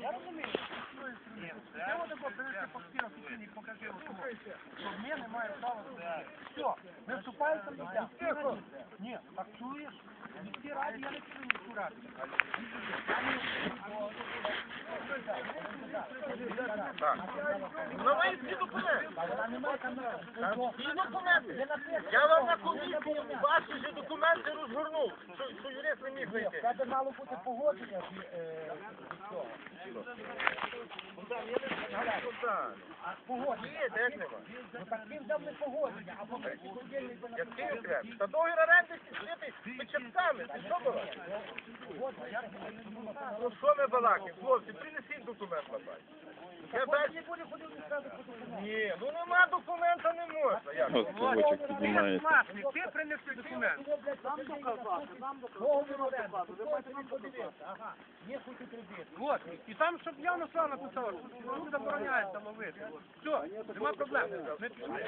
Я розумію. Це от тако, берешся папір офіційний, покажи що в мене має право. Все, ми вступаємо в життя. Ні, так чуєш? Міські раді, я не чую раду. Давай всі документи. Всі документи. Я вам на комісії ваші ж документи розгорнув, що, що юрист не міг знайти. Це мало бути погодження е, погодження. Де ж нема? Ну так він дав не погодження, а поки подільний би Як ти окремо? Та договір оренди сидіти печатками, ти що була? Ну що ми балакаємо? Хлопці, принесіть документ на базі. Я по. Ні, ну нема документа, не можна. Як? Ковочок піднімається. Ти принеси документ. Нам доказати, нам доказати. Ви маєте нам подивитися. Ага, є хоч і кредит. Вот, і там, щоб я на що написав, що люди забороняють там ловити. Все, нема проблем. Ми пішли.